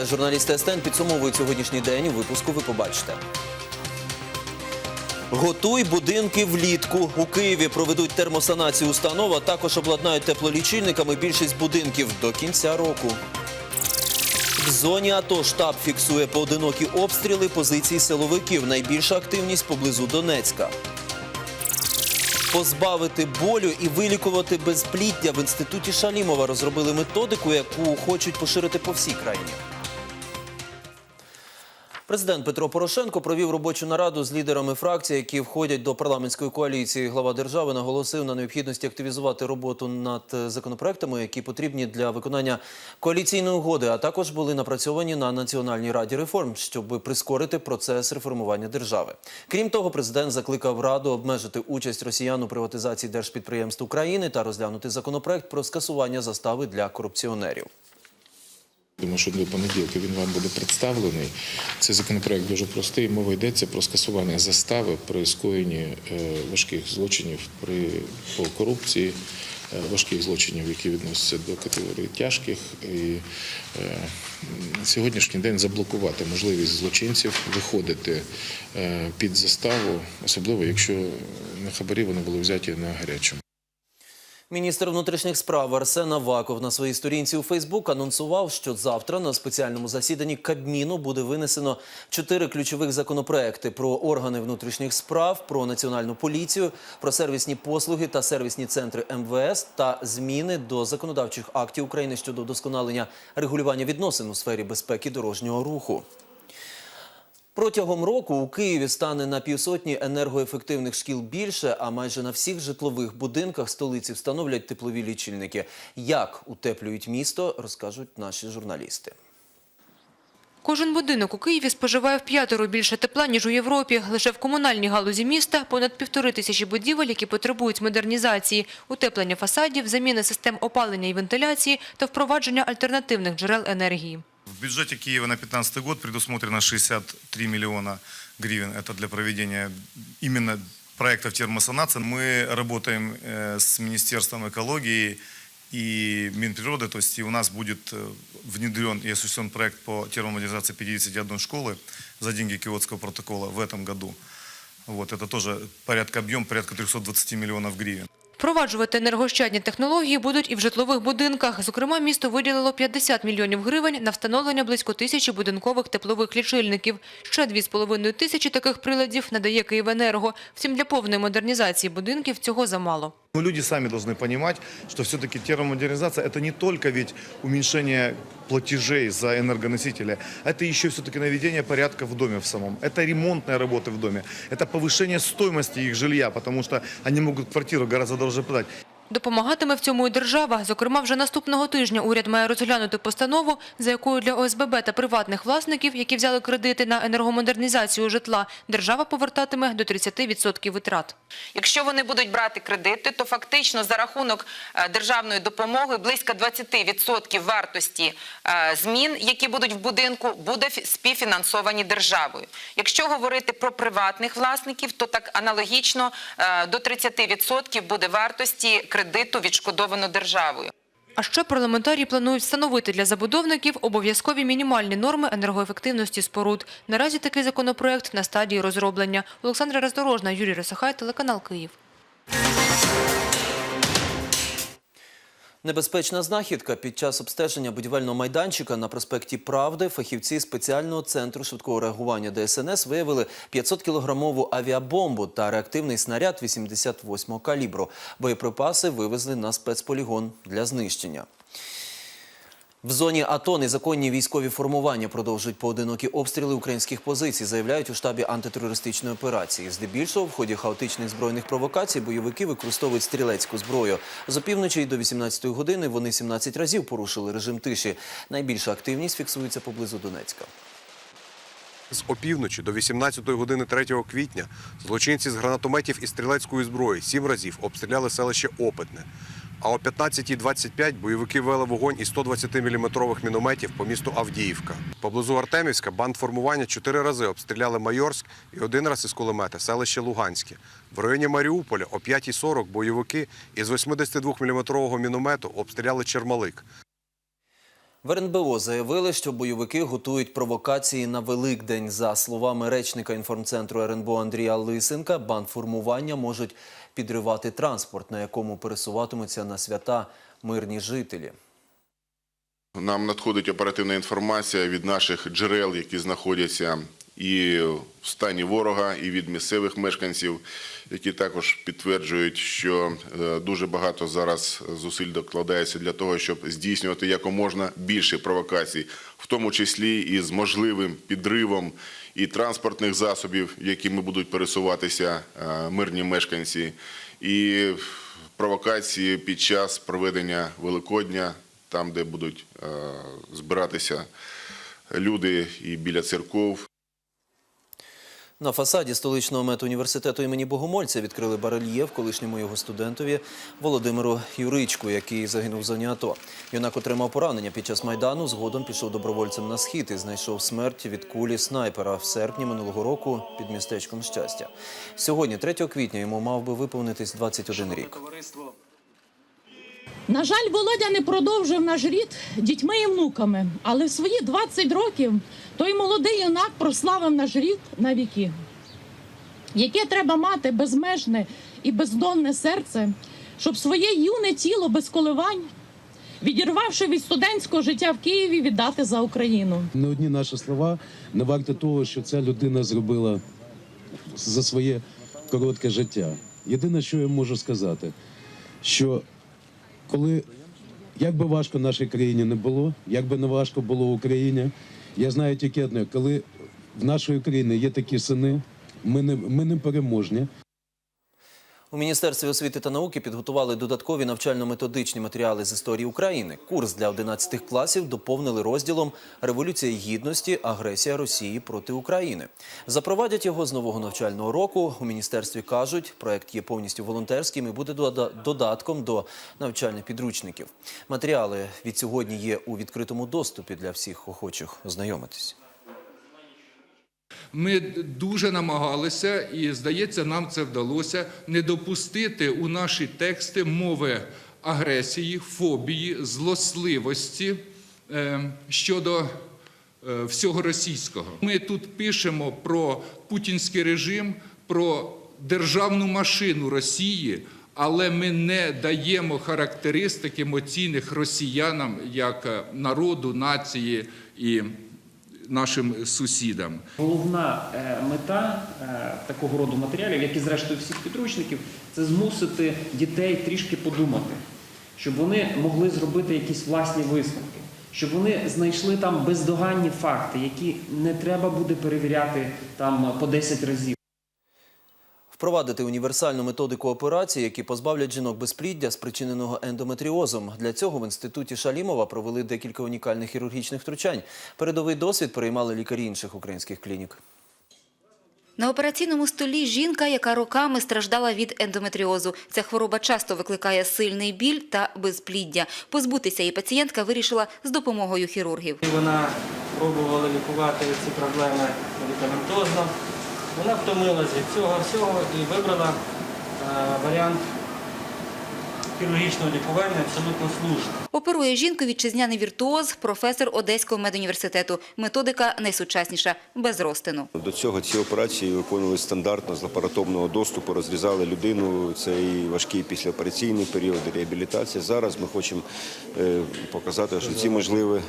Вітаю, журналісти СТН підсумовують сьогоднішній день. У випуску ви побачите. Готуй будинки влітку. У Києві проведуть термосанацію установ, а також обладнають теплолічильниками більшість будинків до кінця року. В зоні АТО штаб фіксує поодинокі обстріли позицій силовиків. Найбільша активність поблизу Донецька. Позбавити болю і вилікувати безпліддя в інституті Шалімова розробили методику, яку хочуть поширити по всій країні. Президент Петро Порошенко провів робочу нараду з лідерами фракцій, які входять до парламентської коаліції. Глава держави наголосив на необхідності активізувати роботу над законопроектами, які потрібні для виконання коаліційної угоди, а також були напрацьовані на Національній раді реформ, щоб прискорити процес реформування держави. Крім того, президент закликав раду обмежити участь росіян у приватизації держпідприємств України та розглянути законопроект про скасування застави для корупціонерів. Думаю, що до понеділка він вам буде представлений. Цей законопроект дуже простий. Мова йдеться про скасування застави при скоєнні е, важких злочинів при по корупції, е, важких злочинів, які відносяться до категорії тяжких. І е, сьогоднішній день заблокувати можливість злочинців виходити під заставу, особливо якщо на хабарі вони були взяті на гарячому. Міністр внутрішніх справ Арсен Аваков на своїй сторінці у Фейсбук анонсував, що завтра на спеціальному засіданні Кабміну буде винесено чотири ключових законопроекти про органи внутрішніх справ, про національну поліцію, про сервісні послуги та сервісні центри МВС та зміни до законодавчих актів України щодо вдосконалення регулювання відносин у сфері безпеки дорожнього руху. Протягом року у Києві стане на півсотні енергоефективних шкіл більше, а майже на всіх житлових будинках столиці встановлять теплові лічильники. Як утеплюють місто, розкажуть наші журналісти. Кожен будинок у Києві споживає в п'ятеро більше тепла, ніж у Європі. Лише в комунальній галузі міста понад півтори тисячі будівель, які потребують модернізації, утеплення фасадів, заміни систем опалення і вентиляції та впровадження альтернативних джерел енергії. В бюджете Киева на 2015 год предусмотрено 63 миллиона гривен. Это для проведения именно проектов термосанации. Мы работаем э, с Министерством экологии и Минприроды, то есть и у нас будет э, внедрен и осуществлен проект по термомодернизации 51 школы за деньги Киотского протокола в этом году. Вот, это тоже порядка объем, порядка 320 миллионов гривен. Впроваджувати енергощадні технології будуть і в житлових будинках. Зокрема, місто виділило 50 мільйонів гривень на встановлення близько тисячі будинкових теплових лічильників. Ще 2,5 тисячі таких приладів надає Київенерго. Втім, для повної модернізації будинків цього замало. Но люди сами должны понимать, что все-таки термомодернизация – это не только ведь уменьшение платежей за энергоносители, это еще все-таки наведение порядка в доме в самом. Это ремонтные работы в доме, это повышение стоимости их жилья, потому что они могут квартиру гораздо дороже продать. Допомагатиме в цьому і держава. Зокрема, вже наступного тижня уряд має розглянути постанову, за якою для ОСББ та приватних власників, які взяли кредити на енергомодернізацію житла, держава повертатиме до 30% витрат. Якщо вони будуть брати кредити, то фактично за рахунок е, державної допомоги близько 20% вартості е, змін, які будуть в будинку, буде співфінансовані державою. Якщо говорити про приватних власників, то так аналогічно е, до 30% буде вартості кредиту відшкодовано державою. А ще парламентарії планують встановити для забудовників обов'язкові мінімальні норми енергоефективності споруд. Наразі такий законопроект на стадії розроблення. Олександра Роздорожна, Юрій Росахай, телеканал Київ. Небезпечна знахідка під час обстеження будівельного майданчика на проспекті Правди фахівці спеціального центру швидкого реагування ДСНС виявили 500-кілограмову авіабомбу та реактивний снаряд 88-го калібру. Боєприпаси вивезли на спецполігон для знищення. В зоні АТО незаконні військові формування продовжують поодинокі обстріли українських позицій, заявляють у штабі антитерористичної операції. Здебільшого в ході хаотичних збройних провокацій бойовики використовують стрілецьку зброю. З опівночі до 18-ї години вони 17 разів порушили режим тиші. Найбільша активність фіксується поблизу Донецька. З опівночі до 18 години 3 квітня злочинці з гранатометів і стрілецької зброї сім разів обстріляли селище Опитне. А о 15.25 бойовики вели вогонь із 120-мм мінометів по місту Авдіївка. Поблизу Артемівська бандформування чотири рази обстріляли Майорськ і один раз із кулемета селище Луганське. В районі Маріуполя о 5.40 бойовики із 82-мм міномету обстріляли Чермалик. В РНБО заявили, що бойовики готують провокації на Великдень. За словами речника інформцентру РНБО Андрія Лисенка, банформування можуть підривати транспорт, на якому пересуватимуться на свята мирні жителі. Нам надходить оперативна інформація від наших джерел, які знаходяться і в стані ворога, і від місцевих мешканців, які також підтверджують, що е, дуже багато зараз зусиль докладається для того, щоб здійснювати якоможна більше провокацій, в тому числі і з можливим підривом і транспортних засобів, якими будуть пересуватися е, мирні мешканці, і провокації під час проведення Великодня там, де будуть е, збиратися люди і біля церков. На фасаді столичного медуніверситету імені Богомольця відкрили барельєф колишньому його студентові Володимиру Юричку, який загинув зоні АТО. Юнак отримав поранення під час майдану. Згодом пішов добровольцем на схід і знайшов смерть від кулі снайпера в серпні минулого року під містечком щастя. Сьогодні, 3 квітня, йому мав би виповнитись 21 рік. На жаль, Володя не продовжив наш рід дітьми і внуками, але в свої 20 років той молодий юнак прославив наш рід на віки. Яке треба мати безмежне і бездонне серце, щоб своє юне тіло без коливань, відірвавши від студентського життя в Києві, віддати за Україну. Не одні наші слова не варті того, що ця людина зробила за своє коротке життя. Єдине, що я можу сказати, що коли як би важко нашій країні не було, як би не важко було Україні, я знаю тільки одне, коли в нашої країни є такі сини, ми не, ми не переможні. У Міністерстві освіти та науки підготували додаткові навчально-методичні матеріали з історії України. Курс для 11 класів доповнили розділом Революція гідності, агресія Росії проти України. Запровадять його з нового навчального року. У міністерстві кажуть, проект є повністю волонтерським і буде додатком до навчальних підручників. Матеріали від сьогодні є у відкритому доступі для всіх охочих ознайомитись. Ми дуже намагалися, і здається, нам це вдалося не допустити у наші тексти мови агресії, фобії, злосливості е, щодо е, всього російського. Ми тут пишемо про путінський режим, про державну машину Росії. Але ми не даємо характеристик емоційних росіянам як е, народу, нації і нашим сусідам. Головна е, мета е, такого роду матеріалів, як і зрештою всіх підручників, це змусити дітей трішки подумати, щоб вони могли зробити якісь власні висновки, щоб вони знайшли там бездоганні факти, які не треба буде перевіряти там по 10 разів. Впровадити універсальну методику операцій, які позбавлять жінок безпліддя, спричиненого ендометріозом. Для цього в інституті Шалімова провели декілька унікальних хірургічних втручань. Передовий досвід переймали лікарі інших українських клінік. На операційному столі жінка, яка роками страждала від ендометріозу. Ця хвороба часто викликає сильний біль та безпліддя. Позбутися її пацієнтка вирішила з допомогою хірургів. Вона пробувала лікувати ці проблеми медикаментозно. Вона втомилась від цього всього і вибрала е, варіант хірургічного лікування абсолютно слушний. Оперує жінку вітчизняний віртуоз, професор Одеського медуніверситету. Методика найсучасніша – без розтину. До цього ці операції виконувалися стандартно з лапараторного доступу, розрізали людину. Це і важкий післяопераційний період, і реабілітація. Зараз ми хочемо е, показати, що ці можливі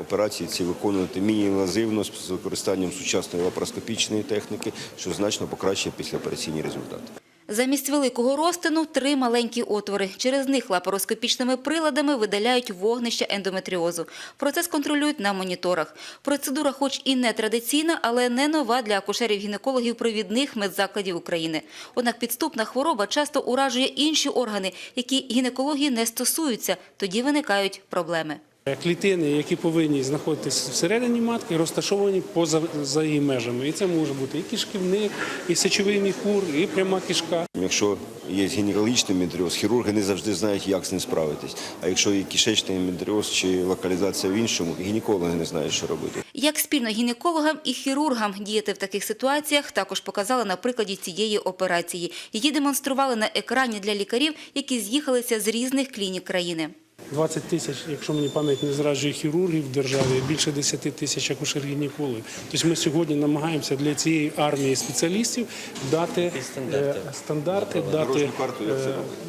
операції ці виконувати міні-інвазивно з використанням сучасної лапароскопічної техніки, що значно покращує післяопераційні результати. Замість великого розтину – три маленькі отвори. Через них лапароскопічними приладами видаляють вогнище ендометріозу. Процес контролюють на моніторах. Процедура хоч і не традиційна, але не нова для акушерів-гінекологів провідних медзакладів України. Однак підступна хвороба часто уражує інші органи, які гінекології не стосуються. Тоді виникають проблеми. Клітини, які повинні знаходитися всередині матки, розташовані поза за її межами. І це може бути і кишківник, і сечовий міхур, і пряма кишка. Якщо є гінекологічний мендріоз, хірурги не завжди знають, як з ним справитись. А якщо є кишечний мендріоз чи локалізація в іншому, гінекологи не знають, що робити. Як спільно гінекологам і хірургам діяти в таких ситуаціях, також показали на прикладі цієї операції. Її демонстрували на екрані для лікарів, які з'їхалися з різних клінік країни. 20 тисяч, якщо мені пам'ять не зраджує хірургів в державі, більше 10 тисяч акушер-гінекологів. Тобто ми сьогодні намагаємося для цієї армії спеціалістів дати стандарти, стандарти, дати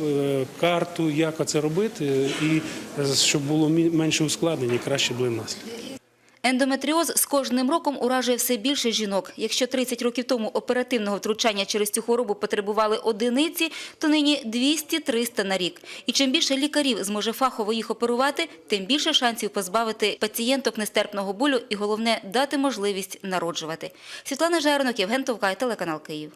е, е, карту, як це робити, і е, щоб було мі- менше ускладнень і краще були наслідки. Ендометріоз з кожним роком уражує все більше жінок. Якщо 30 років тому оперативного втручання через цю хворобу потребували одиниці, то нині 200-300 на рік. І чим більше лікарів зможе фахово їх оперувати, тим більше шансів позбавити пацієнток нестерпного болю і, головне, дати можливість народжувати. Світлана Жернок, Євген Товкай, телеканал Київ.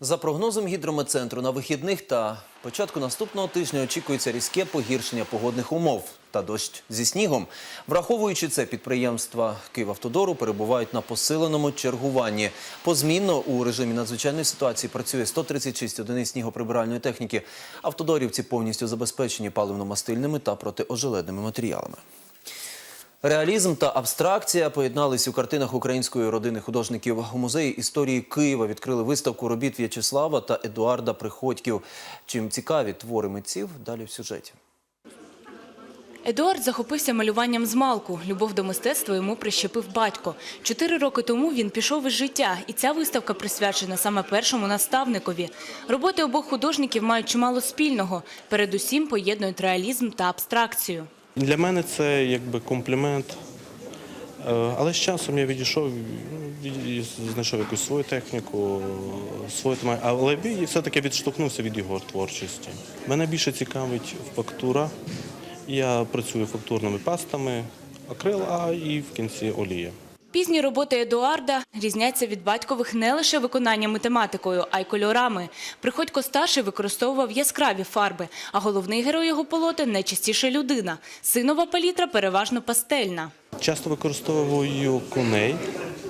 За прогнозом гідрометцентру на вихідних та початку наступного тижня очікується різке погіршення погодних умов та дощ зі снігом. Враховуючи це, підприємства Київавтодору перебувають на посиленому чергуванні. Позмінно у режимі надзвичайної ситуації працює 136 одиниць снігоприбиральної техніки. Автодорівці повністю забезпечені паливно-мастильними та протиожеледними матеріалами. Реалізм та абстракція поєднались у картинах української родини художників. У музеї історії Києва відкрили виставку робіт В'ячеслава та Едуарда Приходьків. Чим цікаві твори митців, далі в сюжеті. Едуард захопився малюванням з малку. Любов до мистецтва йому прищепив батько. Чотири роки тому він пішов із життя, і ця виставка присвячена саме першому наставникові. Роботи обох художників мають чимало спільного. Передусім поєднують реалізм та абстракцію. Для мене це якби комплімент. Е, Але з часом я відійшов ну, знайшов якусь свою техніку, свою тема- але все-таки відштовхнувся від його творчості. Мене більше цікавить фактура. Я працюю фактурними пастами, акрил, а і в кінці олія. Пізні роботи Едуарда різняться від батькових не лише виконаннями тематикою, а й кольорами. Приходько старший використовував яскраві фарби, а головний герой його полотен найчастіше людина. Синова палітра переважно пастельна. Часто використовую коней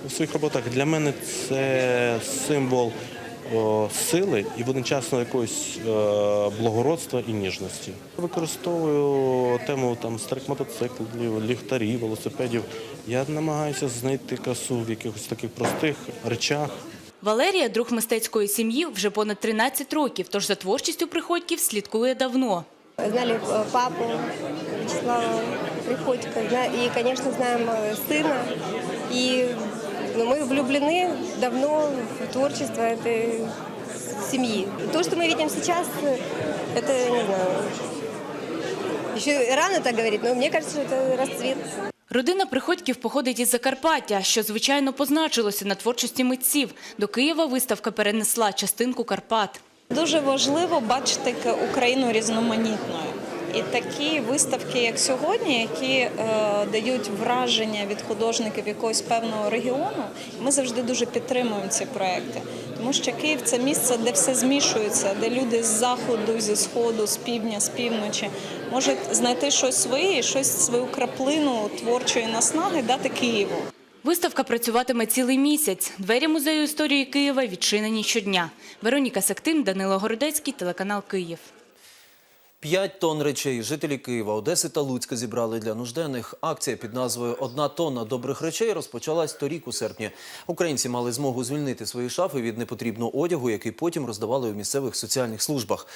у своїх роботах. Для мене це символ сили і водночасно якогось е, благородства і ніжності. Використовую тему там старих мотоциклів, ліхтарів, велосипедів. Я намагаюся знайти красу в якихось таких простих речах. Валерія, друг мистецької сім'ї, вже понад 13 років, тож за творчістю Приходьків слідкує давно. Знали э, папу Вячеслава Приходько, зна- и, конечно, знаем э, сына. И ну, мы влюблены давно в творчество этой семьи. То, что мы видим сейчас, э, это, не знаю, еще рано так говорить, но мне кажется, что это расцвет. Родина Приходьків походить із Закарпаття, що, звичайно, позначилося на творчості митців. До Києва виставка перенесла частинку Карпат. Дуже важливо бачити к- Україну різноманітною. І такі виставки, як сьогодні, які е, дають враження від художників якогось певного регіону, ми завжди дуже підтримуємо ці проекти. Тому що Київ це місце, де все змішується, де люди з заходу, зі сходу, з півдня, з півночі можуть знайти щось своє, щось свою краплину творчої наснаги дати Києву. Виставка працюватиме цілий місяць. Двері музею історії Києва відчинені щодня. Вероніка Сектим, Данило Городецький, телеканал Київ. П'ять тонн речей жителі Києва, Одеси та Луцька зібрали для нужденних. Акція під назвою Одна тонна добрих речей розпочалась торік у серпні. Українці мали змогу звільнити свої шафи від непотрібного одягу, який потім роздавали у місцевих соціальних службах.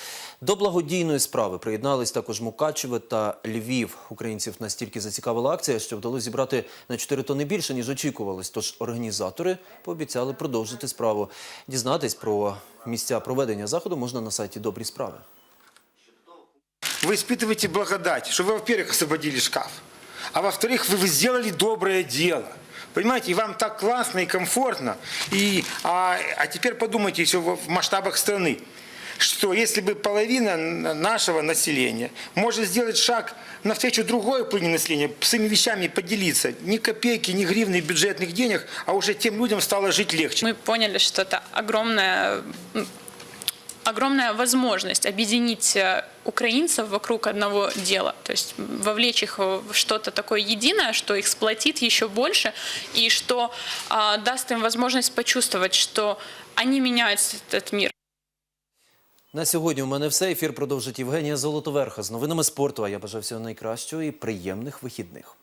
До благодійної справи приєднались також Мукачеве та Львів. Українців настільки зацікавила акція, що вдалося зібрати на 4 тонни більше ніж очікувалось. Тож організатори пообіцяли продовжити справу. Дізнатись про місця проведення заходу можна на сайті Добрі справи. Вы испытываете благодать, что вы, во-первых, освободили шкаф, а во-вторых, вы, сделали доброе дело. Понимаете, и вам так классно и комфортно. И, а, а теперь подумайте еще в масштабах страны, что если бы половина нашего населения может сделать шаг навстречу другой половине населения, своими вещами поделиться, ни копейки, ни гривны бюджетных денег, а уже тем людям стало жить легче. Мы поняли, что это огромная, огромная возможность объединить э, украинцев вокруг одного дела, то есть вовлечь их в что-то такое единое, что их сплотит еще больше и что а, даст им возможность почувствовать, что они меняют этот мир. На сьогодні у мене все. Ефір продовжить Євгенія Золотоверха з новинами спорту. А я бажаю всього найкращого і приємних вихідних.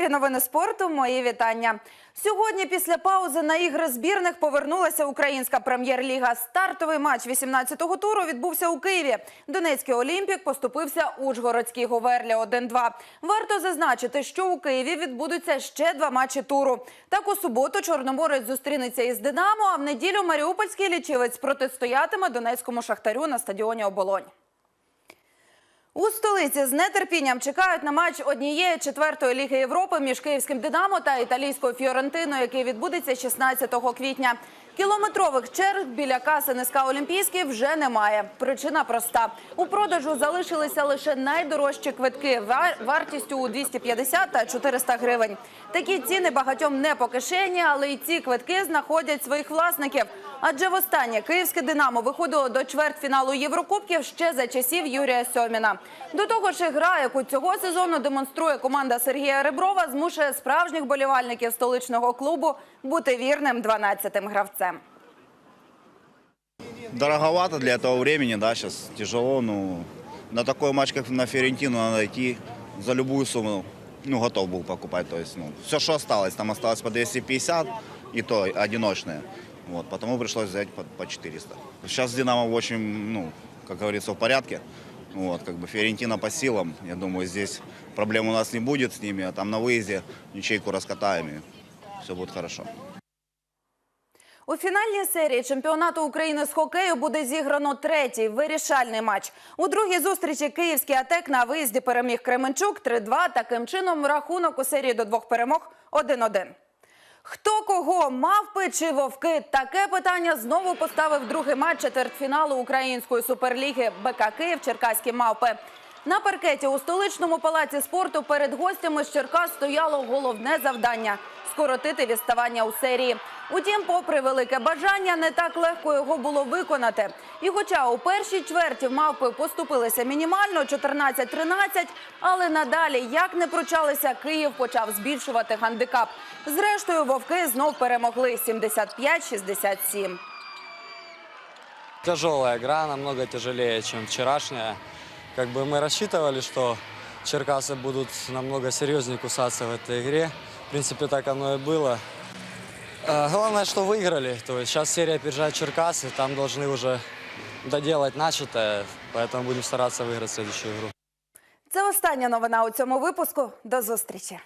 Ефірі новини спорту. Мої вітання. Сьогодні після паузи на ігри збірних повернулася українська прем'єр-ліга. Стартовий матч 18-го туру відбувся у Києві. Донецький Олімпік поступився Ужгородській Говерлі 1-2. Варто зазначити, що у Києві відбудуться ще два матчі туру. Так у суботу Чорноморець зустрінеться із Динамо, а в неділю Маріупольський лічівець протистоятиме Донецькому шахтарю на стадіоні Оболонь. У столиці з нетерпінням чекають на матч однієї четвертої ліги Європи між київським Динамо та італійською Фіорентиною, який відбудеться 16 квітня. Кілометрових черг біля каси НСК Олімпійський вже немає. Причина проста: у продажу залишилися лише найдорожчі квитки ва- вартістю у 250 та 400 гривень. Такі ціни багатьом не по кишені, але й ці квитки знаходять своїх власників. Адже востаннє київське Динамо виходило до чвертьфіналу Єврокубків ще за часів Юрія Сьоміна. До того ж, і гра, яку цього сезону демонструє команда Сергія Реброва, змушує справжніх болівальників столичного клубу бути вірним 12-тим гравцем. Дороговато для этого времени, да, сейчас тяжело, ну, на такой матч, как на Фиорентину, надо идти за любую сумму, ну, готов был покупать, то есть, ну, все, что осталось, там осталось по 250, и то одиночные, вот, потому пришлось взять по, по 400. Сейчас Динамо в очень, ну, как говорится, в порядке, вот, как бы Фиорентина по силам, я думаю, здесь проблем у нас не будет с ними, а там на выезде ячейку раскатаем, и все будет хорошо. У фінальній серії чемпіонату України з хокею буде зіграно третій вирішальний матч. У другій зустрічі київський АТЕК на виїзді переміг Кременчук 3-2. Таким чином рахунок у серії до двох перемог 1-1. Хто кого мавпи чи вовки? Таке питання знову поставив другий матч четвертьфіналу української суперліги БК Київ Черкаські мавпи. На паркеті у столичному палаці спорту перед гостями з Черкас стояло головне завдання скоротити відставання у серії. Утім, попри велике бажання, не так легко його було виконати. І хоча у першій чверті мавпи поступилися мінімально 14-13, але надалі, як не пручалися, Київ почав збільшувати гандикап. Зрештою, вовки знов перемогли 75-67. Тяжелая игра, намного тяжелее, чем вчерашняя. Как бы мы рассчитывали, что черкасы будут намного серьезнее кусаться в этой игре. В принципе, так оно и было. Э, Главное, что выиграли. То есть сейчас серия опережает Черкасы, там должны уже доделать начатое, поэтому будем стараться выиграть следующую игру. Це остання новина у цьому випуску. До зустрічі.